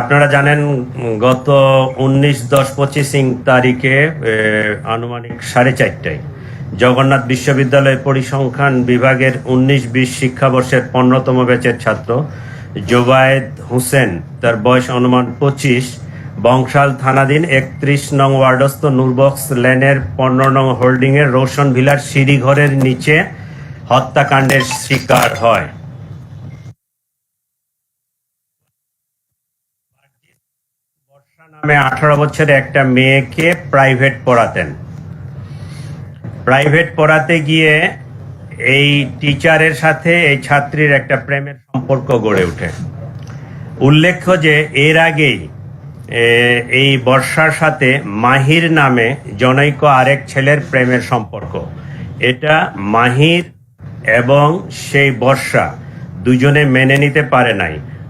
আপনারা জানেন, গত উনিশ, দশ, পঁচিশ তারিখে আনুমানিক সাড়ে চারটায় জগন্নাথ বিশ্ববিদ্যালয় পরিসংখ্যান বিভাগের উনিশ, বিশ শিক্ষাবর্ষের পনেরোতম ব্যাচের ছাত্র জোবায়েদ হোসেন, তার বয়স অনুমান পঁচিশ, বংশাল থানাধীন একত্রিশ নং ওয়ার্ডস্থ নুরবক্স লেনের পনেরো নং হোল্ডিংয়ের রোশন ভিলার সিঁড়িঘরের নিচে হত্যাকাণ্ডের শিকার হয়। নামে আঠারো বছরের একটা মেয়েকে প্রাইভেট পড়াতেন। প্রাইভেট পড়াতে গিয়ে এই টিচারের সাথে এই ছাত্রীর একটা প্রেমের সম্পর্ক গড়ে ওঠে। উল্লেখ্য যে এর আগেই এই বর্ষার সাথে মাহির নামে জনৈক আরেক ছেলের প্রেমের সম্পর্ক। এটা মাহির এবং সেই বর্ষা দুজনে মেনে নিতে পারে নাই।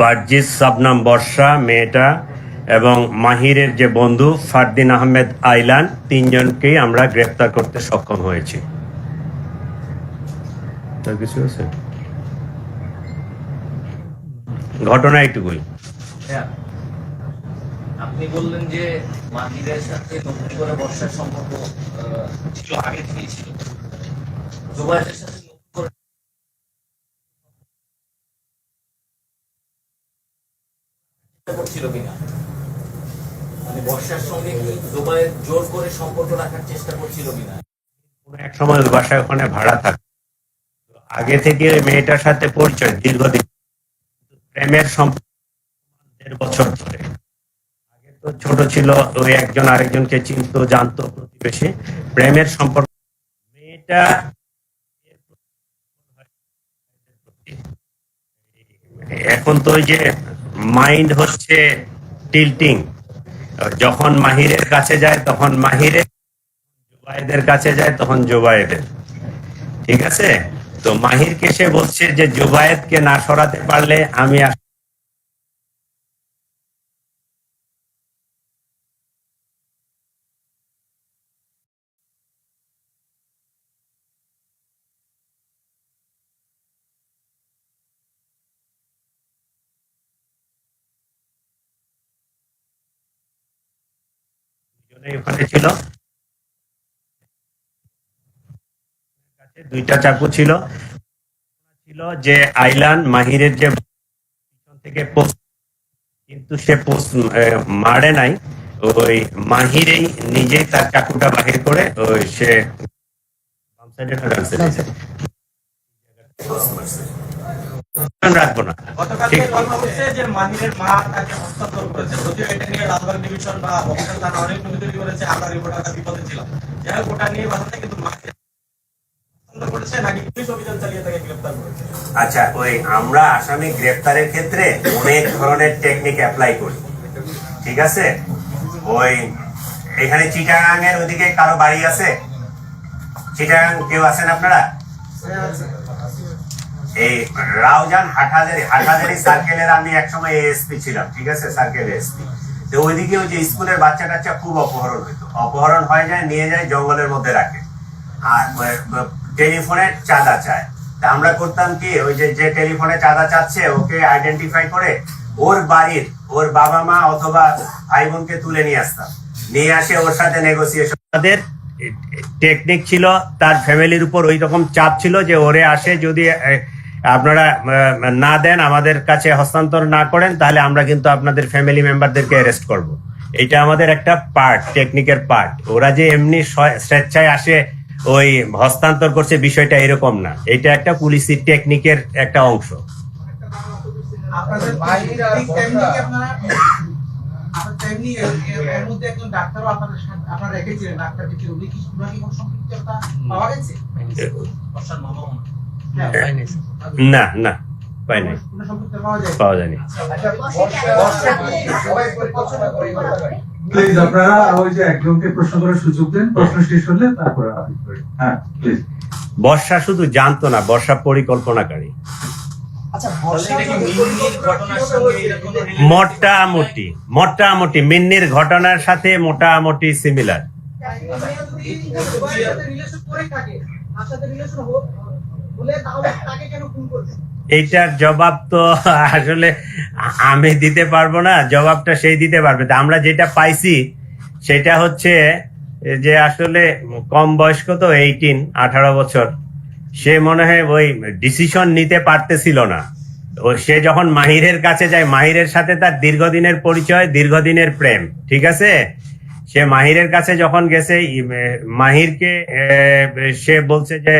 বার্জিস সাবনাম বর্ষা, মেয়েটা, এবং মাহিরের যে বন্ধু ফারদিন আহমেদ আইলান, তিনজনকেই আমরা গ্রেপ্তার করতে সক্ষম হয়েছি। কিছু আছে? ঘটনা হ্যাঁ। আপনি বললেন যে মাহিরের সাথে নতুন করে বর্ষার সম্পর্ক আগে ছিল। সাথে নতুন করে চেষ্টা করছিল কিনা? মানে বর্ষার সঙ্গে কি জুবাইর জোর করে সম্পর্ক রাখার চেষ্টা করছিল কিনা? এক সময় বাসায় ওখানে ভাড়া আগে থেকে মেয়েটার সাথে পরিচয় দীর্ঘদিন। প্রেমের সম্পর্ক বছর ধরে। আগে তো ছোট ছিল, ওই একজন আরেকজনকে চিনতো, জানতো প্রতিবেশী। প্রেমের সম্পর্ক মেয়েটা এখন তো ওই যে মাইন্ড হচ্ছে টিল্টিং। যখন মাহিরের কাছে যায়, তখন মাহিরের জোবায়েদের কাছে যায়, তখন জোবায়েদের। ঠিক আছে? তো মাহিরকে সে বলছে যে, জোবায়েদকে না সরাতে পারলে আমি ছিল। দুইটা চাকু ছিল। ছিল যে আইলান মাহিরের যে থেকে কিন্তু সে পোস্ট মারে নাই। ওই মাহিরেই নিজেই তার চাকুটা বাহির করে ওই সে বাম সাইডে সাইডে রাখব না। আচ্ছা ওই আমরা আসামি গ্রেফতারের ক্ষেত্রে অনেক ধরনের টেকনিক অ্যাপ্লাই করি। ঠিক আছে? ওই এখানে চিটাগাং এর ওদিকে কারও বাড়ি আছে? চিটাগাং কেউ আছেন আপনারা? এই রাউজান সার্কেলের আমি একসময় এএসপি ছিলাম, ঠিক আছে? সার্কেল এসপি তো ওইদিকে ওই যে স্কুলের বাচ্চা টাচ্চা খুব অপহরণ হইতো। অপহরণ হয়ে যায়, নিয়ে যায়, জঙ্গলের মধ্যে রাখে। আর টেলিফোনে চাঁদা চায়। তা আমরা করতাম কি, ওই যে যে টেলিফোনে চাঁদা চাচ্ছে, ওকে আইডেন্টিফাই করে ওর বাড়ির, ওর বাবা মা অথবা ভাই বোনকে তুলে নিয়ে আসতাম। নিয়ে আসে ওর সাথে নেগোসিয়েশন তাদের টেকনিক ছিল, তার ফ্যামিলির উপর ওই রকম চাপ ছিল যে ওরে আসে যদি আপনারা না দেন আমাদের কাছে হস্তান্তর না করেন তাহলে আমরা কিন্তু আপনাদের ফ্যামিলি মেম্বারদেরকে অ্যারেস্ট করব। এটা আমাদের একটা পার্ট টেকনিকের পার্ট ওরা যে এমনি স্বেচ্ছায় আসে ওই হস্তান্তর করছে বিষয়টা এরকম না। এটা একটা পুলিশি টেকনিকের একটা অংশ। ডাক্তার না না পাই নাই। পাওয়া যায়নি। আচ্ছা? প্লিজ আপনারা ওই যে একজনকে প্রশ্ন করার সুযোগ দেন প্রশ্ন শেষ হলে তারপরে হ্যাঁ প্লিজ বর্ষা শুধু জানতো না বর্ষা পরিকল্পনাকারী। আচ্ছা মোটামুটি মোটামুটি মিন্নির ঘটনার সাথে মোটামুটি সিমিলার এইটার জবাব তো আসলে আমি দিতে পারব না, জবাবটা সেই দিতে পারবে। আমরা যেটা পাইছি, সেটা হচ্ছে যে আসলে কম বয়স্ক তো এইটিন আঠারো বছর। সে মনে হয় ওই ডিসিশন নিতে পারতেছিল না। ও সে যখন মাহিরের কাছে যায়, মাহিরের সাথে তার দীর্ঘদিনের পরিচয়, দীর্ঘদিনের প্রেম, ঠিক আছে? সে মাহিরের কাছে যখন গেছে মাহিরকে সে বলছে যে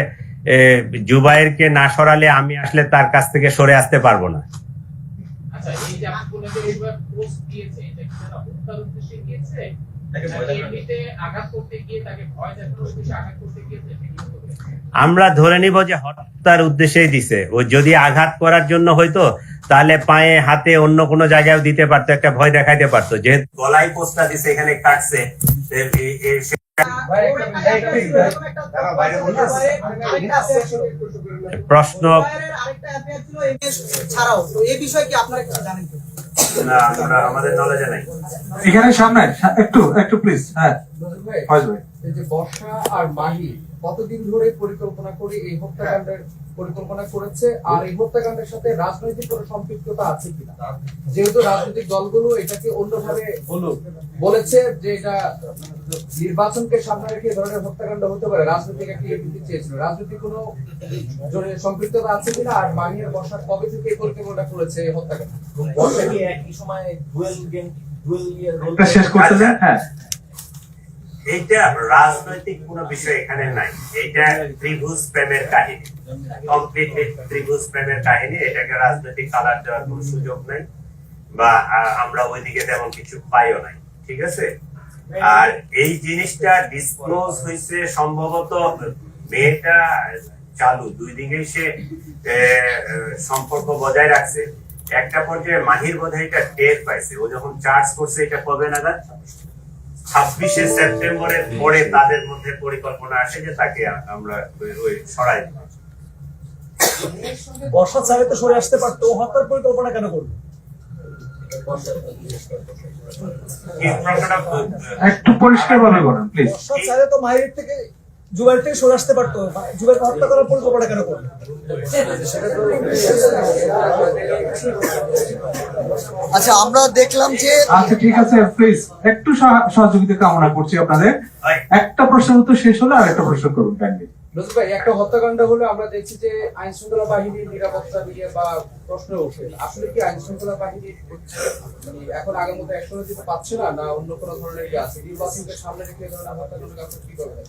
জুবাইরকে না সরালে আমি আসলে তার কাছ থেকে সরে আসতে পারব না আচ্ছা এই যে আপনি বললেন যে এইবার পোস্ট দিয়েছে এটা কি তারা হত্যার উদ্দেশ্যে গিয়েছে তাকে ভয় আঘাত করতে গিয়ে তাকে ভয় দেখানোর উদ্দেশ্যে আঘাত করতে গিয়েছে এটা কি হতে পারে? আমরা ধরে নিব যে হত্যার উদ্দেশ্যেই দিছে। ও যদি আঘাত করার জন্য হয়তো তাহলে পায়ে হাতে অন্য কোনো জায়গায় দিতে পারতো একটা ভয় দেখাইতে পারতো। যেহেতু গলায় পোস্টটা দিছে এখানে কাটছে। প্রশ্ন আরেকটা অ্যাফেয়ার ছিল এমএস ছাড়াও এই বিষয়ে কি আপনারা জানেন কি না, আমরা আমাদের নলেজে নাই। এখানে সামনে একটু একটু প্লিজ হ্যাঁ। ভাই এই যে বর্ষা আর মাহি কতদিন ধরে পরিকল্পনা করে এই হত্যাকাণ্ডের পরিকল্পনা করেছে আর এই হত্যাকাণ্ডের সাথে রাজনৈতিক কোনো সম্পৃক্ততা আছে কিনা? যেহেতু রাজনৈতিক দলগুলো এটাকে অন্যভাবে বলেছে যে এটা নির্বাচনকে সামনে রেখে এই ধরনের হত্যাকাণ্ড হতে পারে। রাজনৈতিক একটা ইয়ে চেয়েছিল। রাজনৈতিক কোনো জনের সম্পৃক্ততা আছে কিনা আর আর বর্ষা কবে থেকে এই পরিকল্পনা করেছে এই হত্যাকাণ্ড? বর্ষা কি একই সময় dual game dual year role শেষ করতে দেন হ্যাঁ। এইটা রাজনৈতিক কোনো বিষয় এখানে নাই। এটা ত্রিভুজ প্রেমের কাহিনী। কমপ্লিটলি ত্রিভুজ প্রেমের কাহিনী। এটাকে রাজনৈতিক কালার দেওয়ার কোনো সুযোগ নাই বা আমরা ওইদিকে তেমন কিছু পাইও নাই। ঠিক আছে? আর এই জিনিসটা ডিসক্লোজ হয়েছে সম্ভবত মেয়েটা চালু। দুই দিকেই সে সম্পর্ক বজায় রাখছে। একটা পর্যায়ে মাহির বোধহয় এটা টের পাইছে। ও যখন চার্জ করছে, এটা কবে নাগাদ? ছাব্বিশে সেপ্টেম্বরের পরে তাদের মধ্যে পরিকল্পনা আসে যে তাকে আমরা ওই- সরাই দিব। বর্ষা ছাড়ে তো সরে আসতে পারতো। ও হত্যার পরিকল্পনা কেন খুব, একটু পরিষ্কার ভাবে করেন প্লিজ বর্ষা ছাড়ে তো মায়ের থেকে জুবাইর থেকে সরে আসতে পারতো। হত্যা করার পরিকল্পনা কেন করবে আচ্ছা আমরা দেখলাম যে আচ্ছা ঠিক আছে প্লিজ একটু সহযোগিতা কামনা করছি আপনাদের। একটা প্রশ্নের উত্তর শেষ হলে আর একটা প্রশ্ন করুন কাইন্ডলি ভাই একটা হত্যাকাণ্ড হলে আমরা দেখছি যে আইন শৃঙ্খলা বাহিনীর নিরাপত্তা নিয়ে বা প্রশ্ন ওঠে। আসলে কি আইন শৃঙ্খলা বাহিনী মানে এখন আগের মতো একশো দিতে পারছে না না অন্য কোনো ধরনের কি আছে? নির্বাচনকে সামনে রেখে এই ধরনের হত্যাকাণ্ড কি করবে?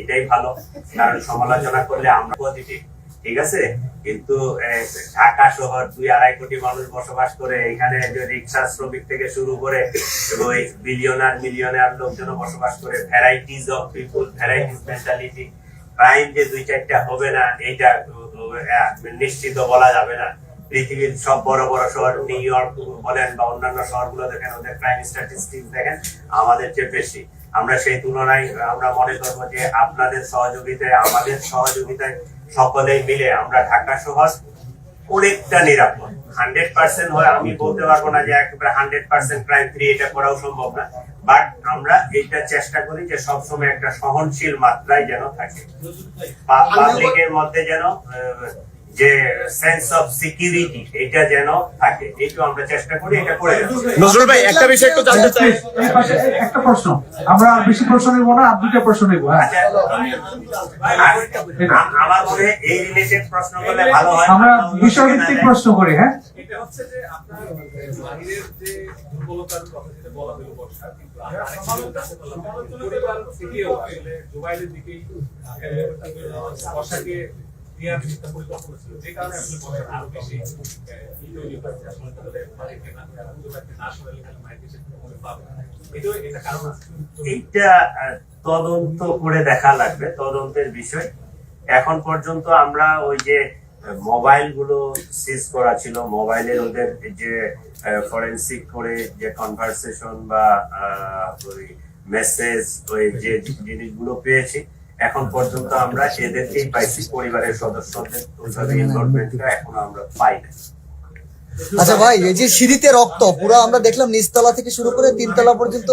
এটাই ভালো। কারণ সমালোচনা করলে আমরা পজিটিভ ঠিক আছে? কিন্তু ঢাকা শহর দুই আড়াই কোটি মানুষ বসবাস করে এখানে রিক্সা শ্রমিক থেকে শুরু করে বিলিয়নার মিলিয়নার লোকজন বসবাস করে varieties of people varieties mentality crime যে দুই চারটা হবে না আহ, নিশ্চিত বলা যাবে না। পৃথিবীর সব বড় বড় শহর নিউ ইয়র্ক বলেন বা অন্যান্য শহরগুলো দেখেন ওদের ক্রাইম স্ট্যাটিস্টিক্স দেখেন? আমাদের চেয়ে বেশি। আমরা সেই তুলনায় আমরা মনে করব যে আপনাদের সহযোগিতায় আমাদের সহযোগিতায় সকলেই মিলে আমরা ঢাকা শহর অনেকটা নিরাপদ। হান্ড্রেড পার্সেন্ট হয় আমি বলতে পারব না যে একেবারে হান্ড্রেড পার্সেন্ট ক্রাইম ফ্রি এটা করাও সম্ভব না। বাট আমরা এইটা চেষ্টা করি যে সবসময় একটা সহনশীল মাত্রায় যেন থাকে। পাবলিকের মধ্যে যেন যে সেন্স অফ সিকিউরিটি এটা যেন থাকে। একটু আমরা চেষ্টা করি এটা করে নজরুল ভাই একটা বিষয় একটু জানতে চাই। একটা প্রশ্ন। আমরা বেশি প্রশ্ন নেব না আর দুটো প্রশ্ন নেব হ্যাঁ। আচ্ছা, আমার মনে হয় এই রিলেটেড প্রশ্ন করলে ভালো হয়। আমরা বিষয়ভিত্তিক প্রশ্ন করি হ্যাঁ। এটা হচ্ছে যে আপনার মাহিরের যে দুর্বলতার কথা যেটা বলা হলো বর্ষা কিন্তু পারলাম পরিবার থেকেও আসলে জুবাইলের দিকেই বর্ষাকে এইটা তদন্ত করে দেখা লাগবে, তদন্তের বিষয়। এখন পর্যন্ত আমরা ওই যে মোবাইলগুলো সিজ করা ছিল, মোবাইলের ওদের যে ফরেন্সিক করে যে কনভারসেশন বা ওই মেসেজ ওই যে জিনিসগুলো পেয়েছি এখন পর্যন্ত আমরা এদেরকেই পাইছি পরিবারের সদস্যদের এখনও আমরা পাই না আচ্ছা ভাই এই যে সিঁড়িতে রক্ত পুরো আমরা দেখলাম নিচতলা থেকে শুরু করে তিনতলা পর্যন্ত।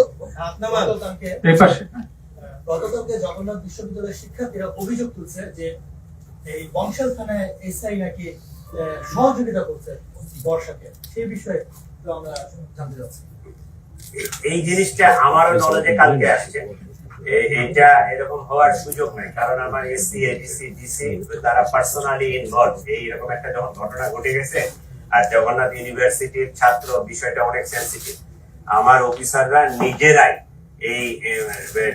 গতকালকে এই জগন্নাথ বিশ্ববিদ্যালয়ের শিক্ষার্থীরা অভিযোগ তুলছে যে এই বংশাল থানায় এসআই নাকি সহযোগিতা করছে বর্ষাকে। সেই বিষয়ে আমরা জানতে চাচ্ছি। এই জিনিসটা আমারও নলেজে কালকে আসছে। এইটা এরকম হওয়ার সুযোগ নাই। কারণ আমার এসসি এডিসি ডিসি তারা পার্সোনালি ইনভলভ এইরকম একটা যখন ঘটনা ঘটে গেছে, আর জগন্নাথ ইউনিভার্সিটির ছাত্র, বিষয়টা অনেক সেন্সিটিভ আমার অফিসাররা নিজেরাই এই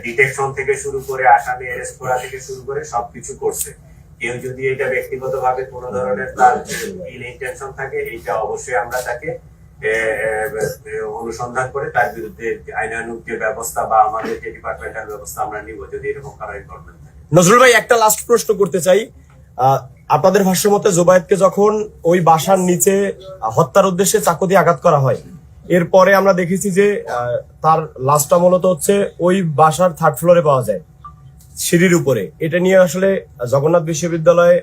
ডিটেকশন থেকে শুরু করে, আসামি অ্যারেস্ট করা থেকে শুরু করে সবকিছু করছে। কেউ যদি এটা ব্যক্তিগতভাবে কোনো ধরনের তার ইল ইন্টেনশন থাকে, এইটা অবশ্যই আমরা তাকে অনুসন্ধান করে তার বিরুদ্ধে আইনানুগ যে ব্যবস্থা বা আমাদের যে ডিপার্টমেন্টাল ব্যবস্থা আমরা নিব যদি এরকম কারও ইনভলভমেন্ট নজরুল ভাই, একটা লাস্ট প্রশ্ন করতে চাই। আপনাদের ভাষ্য মতে জোবায়েতকে যখন ওই বাসার নিচে হত্যার উদ্দেশ্যে চাকু দিয়ে আঘাত করা হয়, এরপরে আমরা দেখেছি যে তার লাশটা মূলত হচ্ছে ওই বাসার থার্ড ফ্লোরে পাওয়া যায়, সিঁড়ির উপরে। এটা নিয়ে আসলে জগন্নাথ বিশ্ববিদ্যালয়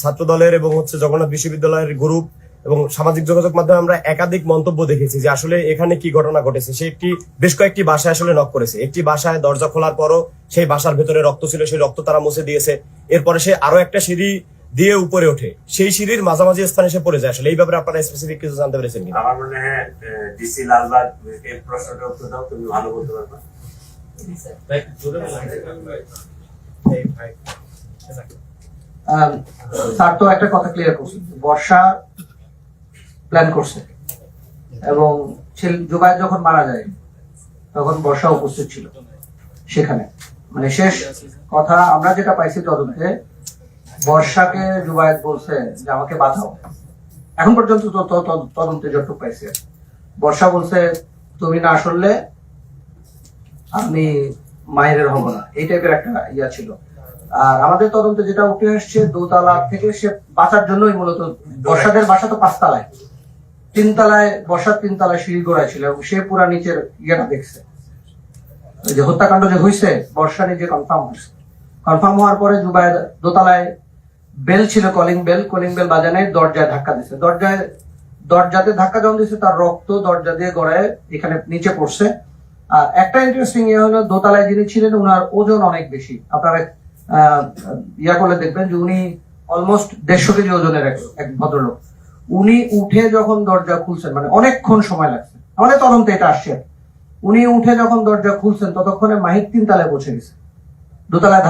ছাত্র দলের এবং হচ্ছে জগন্নাথ বিশ্ববিদ্যালয়ের গ্রুপ এবং সামাজিক যোগাযোগ মাধ্যমে আমরা একাধিক মন্তব্য দেখেছি যে আসলে এখানে কি ঘটনা ঘটেছে। সে একটি বেশ কয়েকটি বাসায় আসলে নক করেছে। একটি বাসায় দরজা খোলার পরও সেই বাসার ভেতরে রক্ত ছিল সেই রক্ত তারা মুছে দিয়েছে। এরপরে সে আরও একটা সিঁড়ি দিয়ে উপরে ওঠে। সেই সিঁড়ির মাঝামাঝি স্থানে সে পড়ে যায়। আসলে এই ব্যাপারে আপনারা স্পেসিফিক কিছু জানতে পেরেছেন কিনা? আমার মনে হয় ডিসি লালবাগ এই প্রশ্নটা উত্তর দাও তুমি ভালো বলতে পারবে। আহ, স্যার তো একটা কথা ক্লিয়ার করছে। বর্ষা প্ল্যান করছে। এবং ছেলে- জুবাইর যখন মারা যায়, তখন বর্ষা উপস্থিত ছিল সেখানে। মানে শেষ কথা আমরা যেটা পাইছি তদন্তে, বর্ষাকে জুবায়েত বলছে যে আমাকে বাঁচাও। এখন পর্যন্ত তদন্তে যতটুকু পাইছি বর্ষা বলছে, তুমি না আসলে আমি মায়ের হব না। এই টাইপের একটা ইয়া ছিল। আর আমাদের তদন্তে যেটা উঠে আসছে, দোতলা থেকে সে বাঁচার জন্যই মূলত বর্ষাদের বাসা তো পাঁচতলায়। তিনতলায় বর্ষার তিনতলায় সিঁড়ি গোড়ায় ছিল এবং সে পুরা নিচের ইয়েটা দেখছে। যে হত্যাকাণ্ড যে হয়েছে বর্ষা নিজে কনফার্ম হয়েছে কনফার্ম হওয়ার পরে জুবাইর দোতলায় বেল ছিল কলিং বেল কলিং বেল বাজানে দরজায় ধাক্কা দিছে। দরজায়, দরজাতে ধাক্কা যখন দিছে, তার রক্ত দরজা দিয়ে গড়ায় এখানে নিচে পড়ছে। আর একটা ইন্টারেস্টিং ইয়ে হলো, দোতলায় যিনি ছিলেন ওনার ওজন অনেক বেশি। আপনারা ইয়া করলে দেখবেন যে উনি অলমোস্ট দেড়শো কেজি ওজনের এক ভদ্রলোক। উনি উঠে যখন দরজা খুলছেন মানে অনেকক্ষণ সময় লাগছে। আমাদের তদন্তে এটা আসছে। উনি উঠে যখন দরজা খুলছেন ততক্ষণে মাহির তিন তলায় পৌঁছে গেছে। দোতলায়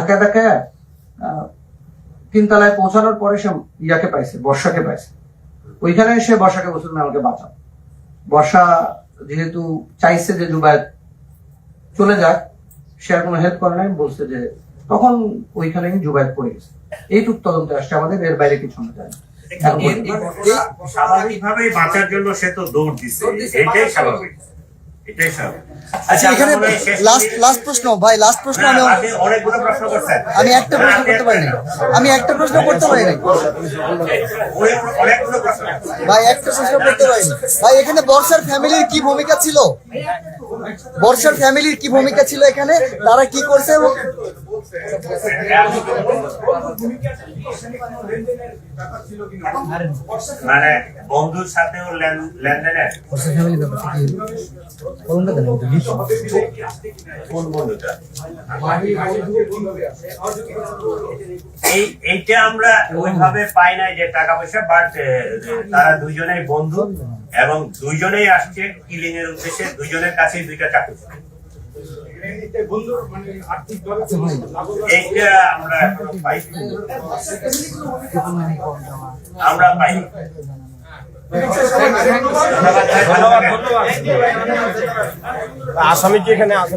আহ, তিন তলায় পৌঁছানোর পরে সে ইয়াকে পাইছে বর্ষাকে পাইছে। ওইখানে সে বর্ষাকে বলছিল "না, আমাকে বাঁচাও। বর্ষা যেহেতু চাইছে যে জুবায়ের চলে যাক সে আর কোনো হেল্প করে নাই বলছে যে তখন ওইখানে জুবায়ের পড়ে গেছে। এইটুক তদন্তে আসছে আমাদের এর বাইরে কিছু না। এখন পর্যন্ত। স্বাভাবিকভাবেই বাঁচার জন্য সে তো দৌড় দিছে। এটাই স্বাভাবিক। এটাই স্বাভাবিক। আচ্ছা এখানে আমার মনে শেষ লাস্ট লাস্ট প্রশ্ন ভাই লাস্ট প্রশ্ন আমি অনেকগুলো প্রশ্ন করছেন। আমি একটা প্রশ্ন করতে পারিনি। আমি একটা প্রশ্ন করতে অনেক- ভাই একটা প্রশ্ন করতে পারিনি। ভাই এখানে বর্ষার ফ্যামিলির কি ভূমিকা ছিল? বর্ষার ফ্যামিলির কি ভূমিকা ছিল এখানে? তারা কি করছে? মানে বন্ধুর লেনদেনের কোন বন্ধুটা? আসে এই এইটা আমরা ওইভাবে পাই নাই যে টাকা পয়সা বাট তারা দুইজনেই বন্ধু এবং দুইজনেই আসছে কিলিং এর উদ্দেশ্যে দুইজনের কাছেই দুইটা চাকরি। মানে এইটা আমরা এখনও পাই। আমরা পাই। আসামি কি এখানে আছে?